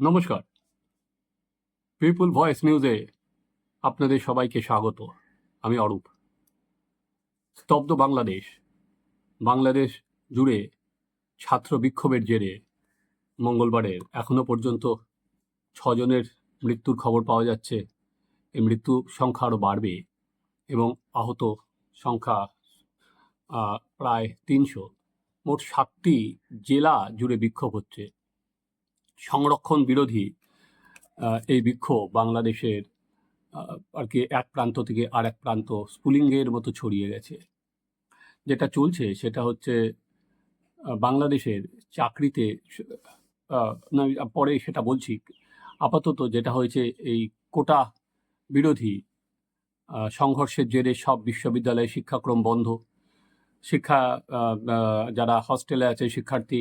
নমস্কার। পিপুল ভয়েস নিউজে আপনাদের সবাইকে স্বাগত। আমি অরূপ। স্তব্ধ বাংলাদেশ বাংলাদেশ জুড়ে ছাত্র বিক্ষোভের জেরে মঙ্গলবারের এখনও পর্যন্ত ছজনের মৃত্যুর খবর পাওয়া যাচ্ছে। এই মৃত্যু সংখ্যা আরও বাড়বে এবং আহত সংখ্যা প্রায় তিনশো। মোট সাতটি জেলা জুড়ে বিক্ষোভ হচ্ছে। সংরক্ষণ বিরোধী এই বিক্ষোভ বাংলাদেশের আর কি এক প্রান্ত থেকে আর এক প্রান্ত স্পুলিংয়ের মতো ছড়িয়ে গেছে। যেটা চলছে সেটা হচ্ছে বাংলাদেশের চাকরিতে না, পরে সেটা বলছি আপাতত যেটা হয়েছে এই কোটা বিরোধী সংঘর্ষের জেরে সব বিশ্ববিদ্যালয়ে শিক্ষাক্রম বন্ধ। শিক্ষা যারা হস্টেলে আছে শিক্ষার্থী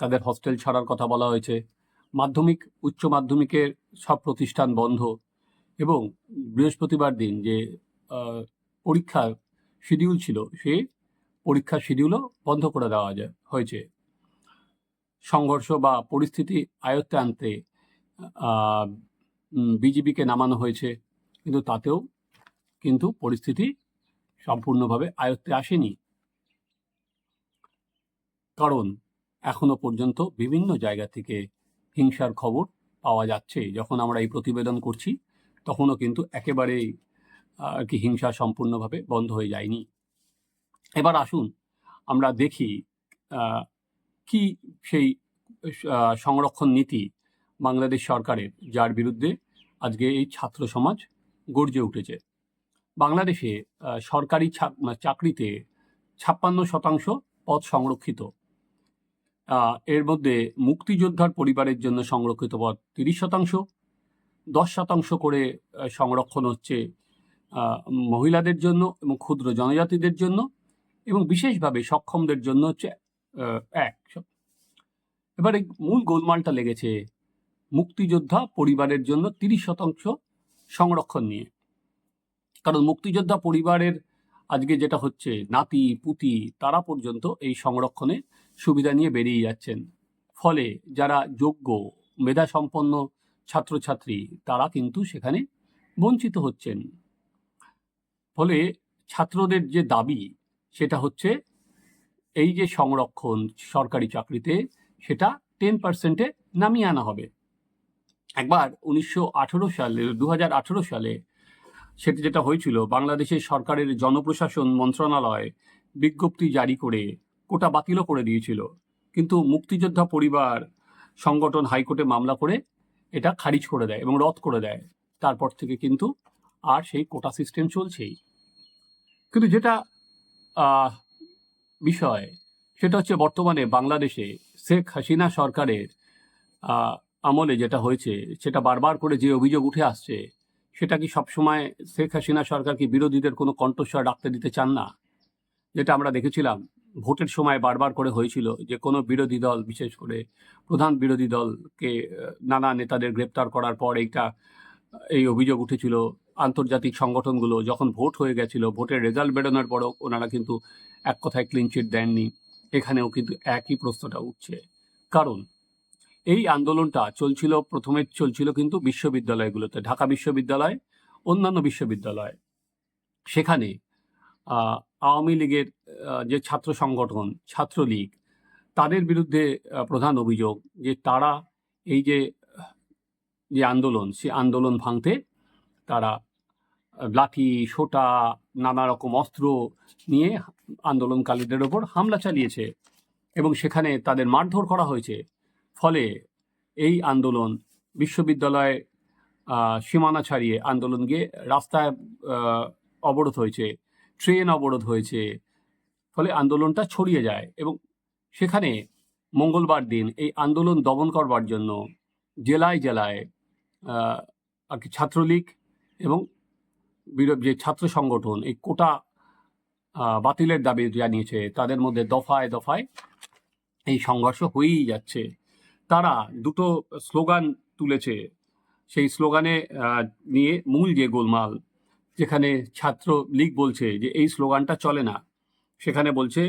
তাদের হস্টেল ছাড়ার কথা বলা হয়েছে। মাধ্যমিক, উচ্চ মাধ্যমিকের সব প্রতিষ্ঠান বন্ধ এবং বৃহস্পতিবার দিন যে পরীক্ষার শিডিউল ছিল সে পরীক্ষার শিডিউলও বন্ধ করে দেওয়া যায়, হয়েছে। সংঘর্ষ বা পরিস্থিতি আয়ত্তে আনতে বিজেপিকে নামানো হয়েছে, কিন্তু তাতেও কিন্তু পরিস্থিতি সম্পূর্ণভাবে আয়ত্তে আসেনি। কারণ এখনও পর্যন্ত বিভিন্ন জায়গা থেকে হিংসার খবর পাওয়া যাচ্ছে। যখন আমরা এই প্রতিবেদন করছি, তখনও কিন্তু একেবারেই, আর কি হিংসা সম্পূর্ণভাবে বন্ধ হয়ে যায়নি। এবার আসুন, আমরা দেখি কি সেই সংরক্ষণ নীতি বাংলাদেশ সরকারের, যার বিরুদ্ধে আজকে এই ছাত্র সমাজ গর্জে উঠেছে। বাংলাদেশে সরকারি চাকরিতে ছাপ্পান্ন শতাংশ পদ সংরক্ষিত। এর মধ্যে মুক্তিযোদ্ধার পরিবারের জন্য সংরক্ষিত পদ তিরিশ শতাংশ, দশ শতাংশ করে সংরক্ষণ হচ্ছে মহিলাদের জন্য এবং ক্ষুদ্র জনজাতিদের জন্য এবং বিশেষভাবে সক্ষমদের জন্য হচ্ছে এক। এবারে মূল গোলমালটা লেগেছে মুক্তিযোদ্ধা পরিবারের জন্য তিরিশ শতাংশ সংরক্ষণ নিয়ে। কারণ মুক্তিযোদ্ধা পরিবারের আজকে যেটা হচ্ছে, নাতি, পুতি তারা পর্যন্ত এই সংরক্ষণে সুবিধা নিয়ে বেরিয়ে যাচ্ছেন। ফলে যারা যোগ্য, মেধাসম্পন্ন ছাত্রছাত্রী, তারা কিন্তু সেখানে বঞ্চিত হচ্ছেন। ফলে ছাত্রদের যে দাবি, সেটা হচ্ছে এই যে সংরক্ষণ সরকারি চাকরিতে, সেটা টেন পার্সেন্টে নামিয়ে আনা হবে। একবার উনিশশো আঠেরো সালে দু হাজার আঠেরো সালে সেটা যেটা হয়েছিল, বাংলাদেশের সরকারের জনপ্রশাসন মন্ত্রণালয় বিজ্ঞপ্তি জারি করে কোটা বাতিলও করে দিয়েছিল। কিন্তু মুক্তিযোদ্ধা পরিবার সংগঠন হাইকোর্টে মামলা করে এটা খারিজ করে দেয় এবং রদ করে দেয়। তারপর থেকে কিন্তু আর সেই কোটা সিস্টেম চলছেই। কিন্তু যেটা বিষয়, সেটা হচ্ছে বর্তমানে বাংলাদেশে শেখ হাসিনা সরকারের আমলে যেটা হয়েছে, সেটা বারবার করে যে অভিযোগ উঠে আসছে সেটা কি সবসময় শেখ হাসিনা সরকার কি বিরোধীদের কোনো কণ্ঠস্বর রাখতে দিতে চান না? যেটা আমরা দেখেছিলাম, ভোটের সময় বারবার করে হয়েছিল যে কোনো বিরোধী দল, বিশেষ করে প্রধান বিরোধী দলকে নানা নেতাদের গ্রেপ্তার করার পর এইটা, এই অভিযোগ উঠেছিল আন্তর্জাতিক সংগঠনগুলো যখন ভোট হয়ে গেছিল, ভোটের রেজাল্ট বেরোনোর পরও ওনারা কিন্তু এক কথায় ক্লিনচিট দেননি। এখানেও কিন্তু একই প্রশ্নটা উঠছে। কারণ এই আন্দোলনটা চলছিল, প্রথমে চলছিল কিন্তু বিশ্ববিদ্যালয়গুলোতে, ঢাকা বিশ্ববিদ্যালয়, অন্যান্য বিশ্ববিদ্যালয়। সেখানে আওয়ামী লীগের যে ছাত্র সংগঠন, ছাত্রলীগ, তাদের বিরুদ্ধে প্রধান অভিযোগ যে তারা এই যে যে আন্দোলন, সে আন্দোলন ভাঙতে তারা লাঠি, সোটা, নানা রকম অস্ত্র নিয়ে আন্দোলনকারীদের ওপর হামলা চালিয়েছে এবং সেখানে তাদের মারধর করা হয়েছে। ফলে এই আন্দোলন বিশ্ববিদ্যালয়ে সীমানা ছাড়িয়ে আন্দোলন গিয়ে রাস্তায় অবরোধ হয়েছে, ট্রেন অবরোধ হয়েছে, ফলে আন্দোলনটা ছড়িয়ে যায় এবং সেখানে মঙ্গলবার দিন এই আন্দোলন দমন করবার জন্য জেলায় জেলায় আর কি ছাত্রলীগ এবং যে ছাত্র সংগঠন এই কোটা বাতিলের দাবি জানিয়েছে, তাদের মধ্যে দফায় দফায় এই সংঘর্ষ হয়েই যাচ্ছে। তারা দুটো স্লোগান তুলেছে। সেই স্লোগানে নিয়ে মূল যে গোলমাল, যেখানে ছাত্র লীগ বলছে যে এই স্লোগানটা চলে না, সেখানে বলছে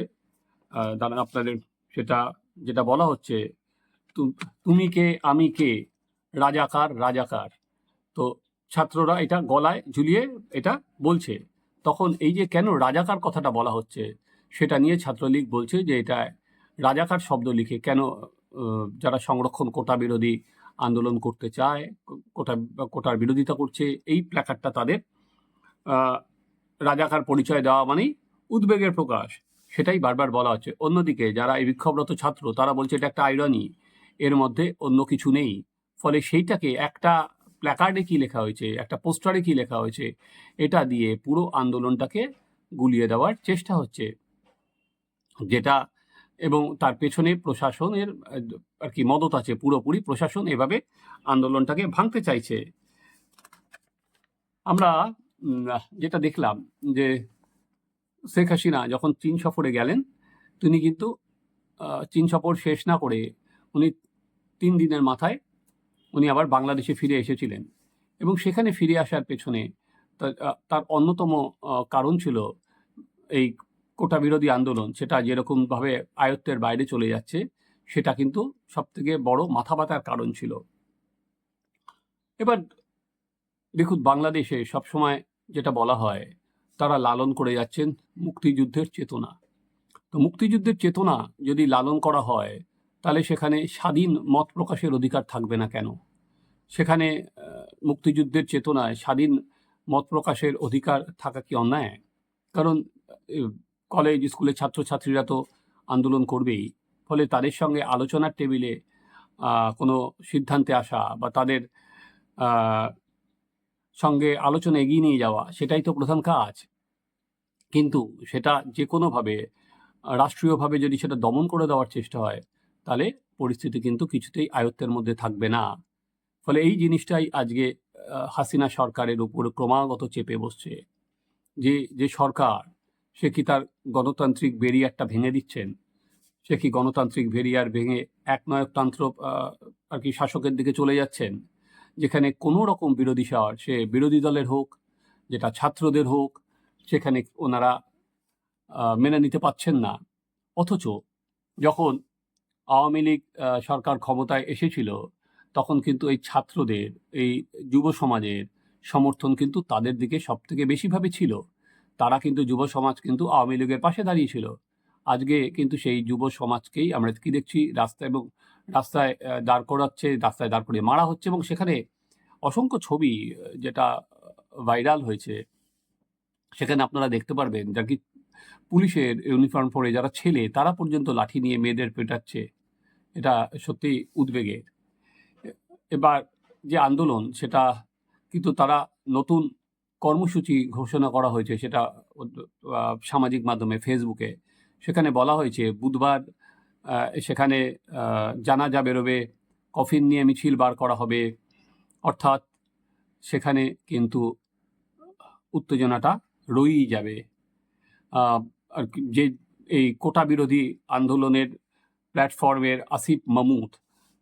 দাঁড়ান আপনাদের সেটা, যেটা বলা হচ্ছে তুমি কে, আমি কে? রাজাকার রাজাকার। তো ছাত্ররা এটা গলায় ঝুলিয়ে এটা বলছে। তখন এই যে কেন রাজাকার কথাটা বলা হচ্ছে, সেটা নিয়ে ছাত্রলীগ বলছে যে এটা রাজাকার শব্দ লিখে, কেন যারা সংরক্ষণ কোটা বিরোধী আন্দোলন করতে চায়, কোটা, কোটার বিরোধিতা করছে, এই প্ল্যাকার্ডটা তাদের রাজাকার পরিচয় দেওয়া মানেই উদ্বেগের প্রকাশ। সেটাই বারবার বলা হচ্ছে। অন্যদিকে যারা এই বিক্ষোভরত ছাত্র, তারা বলছে এটা একটা আইরনি এর মধ্যে অন্য কিছু নেই। ফলে সেইটাকে একটা প্ল্যাকার্ডে কি লেখা হয়েছে, একটা পোস্টারে কি লেখা হয়েছে, এটা দিয়ে পুরো আন্দোলনটাকে গুলিয়ে দেওয়ার চেষ্টা হচ্ছে। যেটা এবং তার পেছনে প্রশাসনের আর কি মদত আছে পুরোপুরি। প্রশাসন এভাবে আন্দোলনটাকে ভাঙতে চাইছে। আমরা যেটা দেখলাম যে শেখ হাসিনা যখন চীন সফরে গেলেন, তিনি কিন্তু চীন সফর শেষ না করে উনি তিন দিনের মাথায় উনি আবার বাংলাদেশে ফিরে এসেছিলেন। এবং সেখানে ফিরে আসার পেছনে তার অন্যতম কারণ ছিল এই কোটা বিরোধী আন্দোলন, সেটা যেরকমভাবে আয়ত্তের বাইরে চলে যাচ্ছে, সেটা কিন্তু সবথেকে বড় মাথা ব্যথার কারণ ছিল। এবার দেখুন, বাংলাদেশে সবসময় যেটা বলা হয়, তারা লালন করে যাচ্ছেন মুক্তিযুদ্ধের চেতনা। তো মুক্তিযুদ্ধের চেতনা যদি লালন করা হয়, তাহলে সেখানে স্বাধীন মত প্রকাশের অধিকার থাকবে না কেন? সেখানে মুক্তিযুদ্ধের চেতনায় স্বাধীন মত প্রকাশের অধিকার থাকা কি অন্যায়? কারণ কলেজ, স্কুলের ছাত্রছাত্রীরা তো আন্দোলন করবেই। ফলে তাদের সঙ্গে আলোচনার টেবিলে কোনো সিদ্ধান্তে আসা বা তাদের সঙ্গে আলোচনা এগিয়ে নিয়ে যাওয়া, সেটাই তো প্রধান কাজ। কিন্তু সেটা যে কোনোভাবে রাষ্ট্রীয়ভাবে যদি সেটা দমন করে দেওয়ার চেষ্টা হয়, তাহলে পরিস্থিতি কিন্তু কিছুতেই আয়ত্তের মধ্যে থাকবে না। ফলে এই জিনিসটাই আজকে হাসিনা সরকারের উপর ক্রমাগত চেপে বসছে। যে যে সরকার সে কি তার গণতান্ত্রিক বেরিয়ারটা ভেঙে দিচ্ছেন? সে কি গণতান্ত্রিক বেরিয়ার ভেঙে একনায়কতন্ত্র আর কি শাসকের দিকে চলে যাচ্ছেন? যেখানে কোনো রকম বিরোধী সার, সে বিরোধী দলের হোক, যেটা ছাত্রদের হোক, সেখানে ওনারা মেনে নিতে পাচ্ছেন না। অথচ যখন আওয়ামী লীগ সরকার ক্ষমতায় এসেছিল, তখন কিন্তু এই ছাত্রদের, এই যুব সমাজের সমর্থন কিন্তু তাদের দিকে সব থেকে বেশিভাবে ছিল। তারা কিন্তু যুব সমাজ কিন্তু আওয়ামী লীগের পাশে দাঁড়িয়েছিল। আজকে কিন্তু সেই যুব সমাজকেই আমরা কি দেখছি? রাস্তায় এবং রাস্তায় দাঁড় করাচ্ছে, রাস্তায় দাঁড় করিয়ে মারা হচ্ছে এবং সেখানে অসংখ্য ছবি যেটা ভাইরাল হয়েছে। সেখানে আপনারা দেখতে পারবেন যা কি পুলিশের ইউনিফর্ম পরে যারা ছেলে, তারা পর্যন্ত লাঠি নিয়ে মেয়েদের পেটাচ্ছে। এটা সত্যি উদ্বেগের। এবার যে আন্দোলন, সেটা কিন্তু তারা নতুন কর্মসূচি ঘোষণা করা হয়েছে, সেটা সামাজিক মাধ্যমে ফেসবুকে সেখানে বলা হয়েছে, বুধবার সেখানে জানাজা বেরোবে, কফিন নিয়ে মিছিল বার করা হবে। অর্থাৎ, সেখানে কিন্তু উত্তেজনাটা রয়েই যাবে। আর যে এই কোটা বিরোধী আন্দোলনের প্ল্যাটফর্মের আসিফ মামুদ,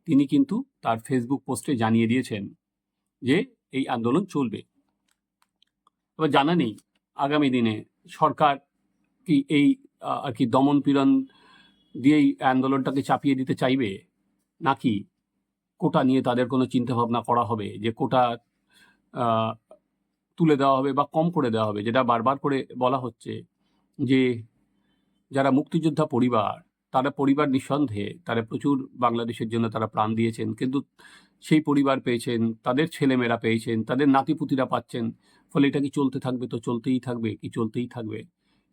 তিনি কিন্তু তার ফেসবুক পোস্টে জানিয়ে দিয়েছেন যে, এই আন্দোলন চলবে। এবার জানা নেই আগামী দিনে সরকার কি এই আর কি দমন পীড়ন দিয়েই আন্দোলনটাকে চাপিয়ে দিতে চাইবে? নাকি কোটা নিয়ে তাদের কোনো চিন্তাভাবনা করা হবে যে কোটা তুলে দেওয়া হবে বা কম করে দেওয়া হবে? যেটা বারবার করে বলা হচ্ছে যে যারা মুক্তিযোদ্ধা পরিবার, তারা পরিবার নিঃসন্দেহে, তারা প্রচুর বাংলাদেশের জন্য তারা প্রাণ দিয়েছেন, কিন্তু সেই পরিবার পেয়েছেন, তাদের ছেলেমেয়েরা পেয়েছেন, তাদের নাতিপুতিরা পাচ্ছেন ফলে এটা কি চলতে থাকবে? তো চলতেই থাকবে, কি চলতেই থাকবে?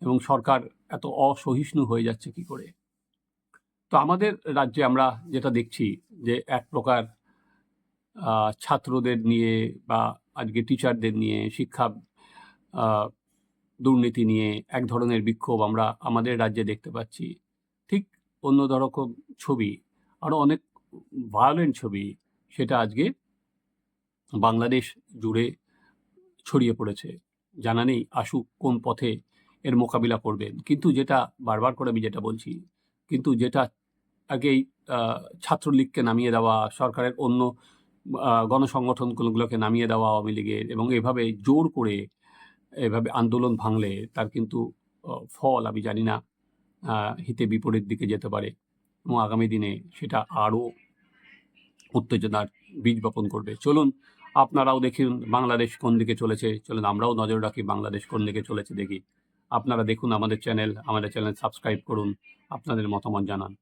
এবং সরকার এত অসহিষ্ণু হয়ে যাচ্ছে কি করে? তো আমাদের রাজ্যে আমরা যেটা দেখছি যে এক প্রকার ছাত্রদের নিয়ে বা আজকে টিচারদের নিয়ে, শিক্ষা দুর্নীতি নিয়ে এক ধরনের বিক্ষোভ আমরা আমাদের রাজ্যে দেখতে পাচ্ছি। ঠিক অন্য রকম ছবি আরও অনেক ভায়োলেন্ট ছবি, সেটা আজকে বাংলাদেশ জুড়ে ছড়িয়ে পড়েছে। জানা নেই আসুক কোন পথে এর মোকাবিলা করবেন কিন্তু যেটা বারবার করে আমি যেটা বলছি, কিন্তু যেটা আগেই ছাত্রলীগকে নামিয়ে দেওয়া, সরকারের অন্য গণসংগঠনগুলোকে নামিয়ে দেওয়া আওয়ামী লীগের এবং এভাবে জোর করে এভাবে আন্দোলন ভাঙলে তার কিন্তু ফল আমি জানি না হিতে বিপরীত দিকে যেতে পারে এবং আগামী দিনে সেটা আরও উত্তেজনার বীজ বপন করবে। চলুন আপনারাও দেখুন বাংলাদেশ কোন দিকে চলেছে। চলুন আমরাও নজর রাখি বাংলাদেশ কোন দিকে চলেছে দেখি। আপনারা দেখুন আমাদের চ্যানেল আমাদের চ্যানেল সাবস্ক্রাইব করুন, আপনাদের মতামত জানান।